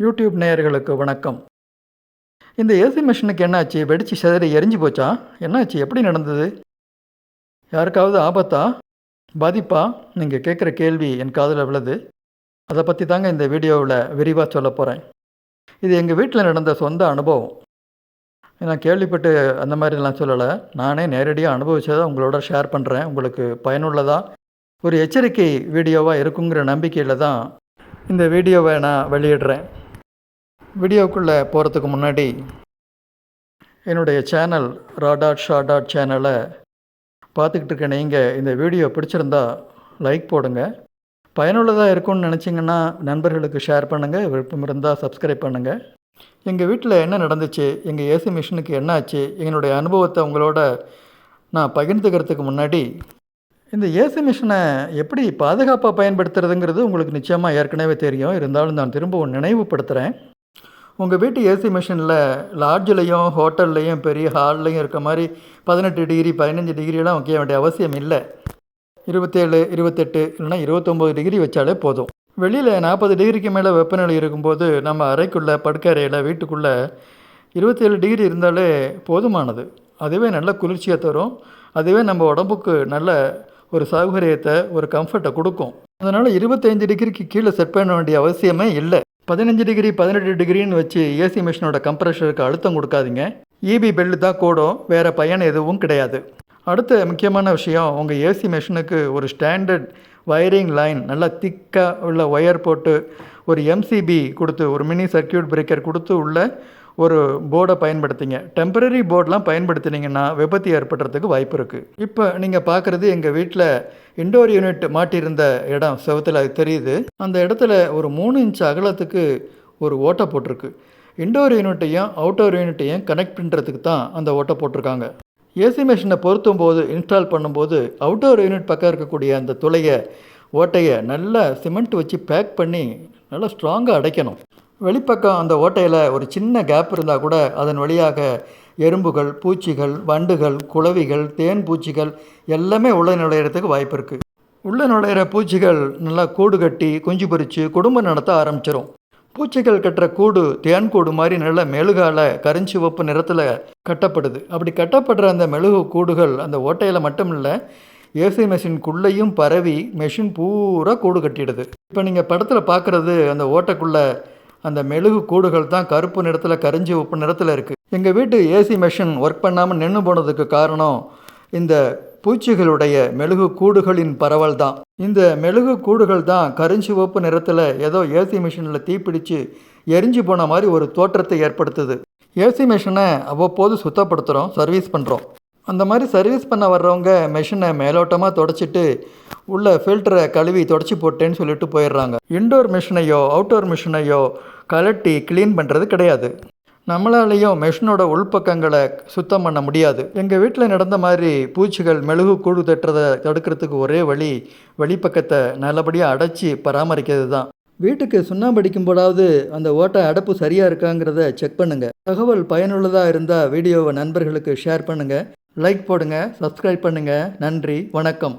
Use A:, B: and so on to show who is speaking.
A: YouTube நேயர்களுக்கு வணக்கம். இந்த ஏசி மிஷினுக்கு என்னாச்சு? வெடிச்சு சிதறி எரிஞ்சு போச்சா? என்னாச்சு? எப்படி நடந்தது? யாருக்காவது ஆபத்தா? பாதிப்பா? நீங்கள் கேட்குற கேள்வி என் காதில் விழுது. அதை பற்றி தாங்க இந்த வீடியோவில் விரிவாக சொல்ல போகிறேன் இது எங்கள் வீட்டில் நடந்த சொந்த அனுபவம். நான் கேள்விப்பட்டு அந்த மாதிரிலாம் சொல்லலை. நானே நேரடியாக அனுபவித்ததை உங்களோட ஷேர் பண்ணுறேன் உங்களுக்கு பயனுள்ளதாக ஒரு எச்சரிக்கை வீடியோவாக இருக்குங்கிற நம்பிக்கையில் தான் இந்த வீடியோவை நான் வெளியிடுறேன். வீடியோக்குள்ளே போகிறதுக்கு முன்னாடி என்னுடைய சேனல் ராடாட் ஷாடாட் சேனலை பார்த்துக்கிட்டு இருக்க நீங்கள் இந்த வீடியோ பிடிச்சிருந்தா லைக் போடுங்க. பயனுள்ளதாக இருக்கும்னு நினச்சிங்கன்னா நண்பர்களுக்கு ஷேர் பண்ணுங்கள் விருப்பம் இருந்தால் சப்ஸ்கிரைப் பண்ணுங்கள் எங்கள் வீட்டில் என்ன நடந்துச்சு எங்கள் ஏசி மிஷினுக்கு என்ன ஆச்சு எங்களுடைய அனுபவத்தை உங்களோட நான் பகிர்ந்துக்கிறதுக்கு முன்னாடி இந்த ஏசி மிஷினை எப்படி பாதுகாப்பாக பயன்படுத்துறதுங்கிறது உங்களுக்கு நிச்சயமாக ஏற்கனவே தெரியும். இருந்தாலும் நான் திரும்பவும் நினைவுபடுத்துகிறேன். உங்கள் வீட்டு ஏசி மிஷினில் லாட்ஜ்லேயும் ஹோட்டல்லையும் பெரிய ஹால்லையும் இருக்க மாதிரி பதினெட்டு டிகிரி பதினஞ்சு டிகிரியெலாம் வைக்க வேண்டிய அவசியம் இல்லை. இருபத்தேழு இருபத்தெட்டு இல்லைனா இருபத்தொம்போது டிகிரி வச்சாலே போதும். வெளியில் நாற்பது டிகிரிக்கு மேலே வெப்பநிலை இருக்கும்போது நம்ம அறைக்குள்ளே படுக்கறையில் வீட்டுக்குள்ளே இருபத்தேழு டிகிரி இருந்தாலே போதுமானது. அதுவே நல்ல குளிர்ச்சியை தரும். அதுவே நம்ம உடம்புக்கு நல்ல ஒரு சௌகரியத்தை ஒரு கம்ஃபர்ட்டை கொடுக்கும். அதனால் இருபத்தஞ்சு டிகிரிக்கு கீழே செட் பண்ண வேண்டிய அவசியமே இல்லை. பதினஞ்சு டிகிரி பதினெட்டு டிகிரின்னு வச்சு ஏசி மிஷினோட கம்ப்ரெஷருக்கு அழுத்தம் கொடுக்காதீங்க. இபி பெல்லு தான் கூடும் வேறு பயன் எதுவும் கிடையாது. அடுத்த முக்கியமான விஷயம் உங்கள் ஏசி மிஷினுக்கு ஒரு ஸ்டாண்டர்ட் வயரிங் லைன் நல்லா திக்காக உள்ள ஒயர் போட்டு ஒரு எம்சிபி கொடுத்து ஒரு மினி சர்க்கியூட் பிரேக்கர் கொடுத்து உள்ள ஒரு போர்டை பயன்படுத்திங்க. டெம்பரரி போர்டெலாம் பயன்படுத்தினீங்கன்னா விபத்து ஏற்படுறதுக்கு வாய்ப்பு இருக்குது இப்போ நீங்கள் பார்க்குறது எங்கள் வீட்டில் இண்டோர் யூனிட் மாட்டியிருந்த இடம். செவத்தில் அது தெரியுது. அந்த இடத்துல ஒரு மூணு இன்ச் அகலத்துக்கு ஒரு ஓட்டை போட்டிருக்கு. இண்டோர் யூனிட்டையும் அவுட்டோர் யூனிட்டையும் கனெக்ட் பண்ணுறதுக்கு தான் அந்த ஓட்டை போட்டிருக்காங்க. ஏசி மிஷினை பொருத்தும் போது இன்ஸ்டால் பண்ணும்போது அவுட்டோர் யூனிட் பக்கம் இருக்கக்கூடிய அந்த துளையை ஓட்டையை நல்லா சிமெண்ட் வச்சு பேக் பண்ணி நல்லா ஸ்ட்ராங்காக அடைக்கணும். வெளிப்பக்கம் அந்த ஓட்டையில் ஒரு சின்ன கேப் இருந்தால் கூட அதன் வழியாக எறும்புகள் பூச்சிகள் வண்டுகள் குளவிகள் தேன் பூச்சிகள் எல்லாமே உள்ளே நுழையிறதுக்கு வாய்ப்பு இருக்குது உள்ளே நுழையிற பூச்சிகள் நல்லா கூடு கட்டி குஞ்சு பொரித்து குடும்பம் நடத்த ஆரம்பிச்சிடும் பூச்சிகள் கட்டுற கூடு தேன் கூடு மாதிரி நல்ல மெழுகால கருஞ்சிவப்பு நிறத்தில் கட்டப்படுது. அப்படி கட்டப்படுற அந்த மெழுகு கூடுகள் அந்த ஓட்டையில் மட்டும் இல்லை ஏசி மெஷின்குள்ளேயும் பரவி மெஷின் பூரா கூடு கட்டிடுது. இப்போ நீங்கள் படத்தில் பார்க்குறது அந்த ஓட்டைக்குள்ளே அந்த மெழுகு கூடுகள் தான் கருப்பு நிறத்தில் கரிஞ்சி உப்பு நிறத்தில் இருக்குது எங்கள் வீட்டு ஏசி மெஷின் ஒர்க் பண்ணாமல் நின்று போனதுக்கு காரணம் இந்த பூச்சிகளுடைய மெழுகு கூடுகளின் பரவல் தான். இந்த மெழுகு கூடுகள் தான் கருஞ்சிவப்பு நிறத்தில் ஏதோ ஏசி மிஷினில் தீப்பிடிச்சு எரிஞ்சு போன மாதிரி ஒரு தோற்றத்தை ஏற்படுத்துது. ஏசி மிஷினை அவ்வப்போது சுத்தப்படுத்துகிறோம் சர்வீஸ் பண்ணுறோம் அந்த மாதிரி சர்வீஸ் பண்ண வர்றவங்க மெஷினை மேலோட்டமாக தொடச்சிட்டு உள்ள ஃபில்டரை கழுவி தொடச்சி போட்டேன்னு சொல்லிட்டு போயிடுறாங்க. இன்டோர் மிஷினையோ அவுட்டோர் மிஷினையோ கலட்டி க்ளீன் பண்ணுறது கிடையாது. நம்மளாலேயும் மெஷினோட உள்பக்கங்களை சுத்தம் பண்ண முடியாது. எங்கள் வீட்டில் நடந்த மாதிரி பூச்சிகள் மெழுகு கூடு தட்டுறதை தடுக்கிறதுக்கு ஒரே வழி வெளிப்பக்கத்தை நல்லபடியாக அடைச்சி பராமரிக்கிறது தான். வீட்டுக்கு சுண்ணாம்படிக்கும் போடாவது அந்த ஓட்டை அடைப்பு சரியாக இருக்காங்கிறத செக் பண்ணுங்கள் தகவல் பயனுள்ளதாக இருந்தால் வீடியோவை நண்பர்களுக்கு ஷேர் பண்ணுங்கள் லைக் போடுங்க சப்ஸ்கிரைப் பண்ணுங்கள் நன்றி வணக்கம்.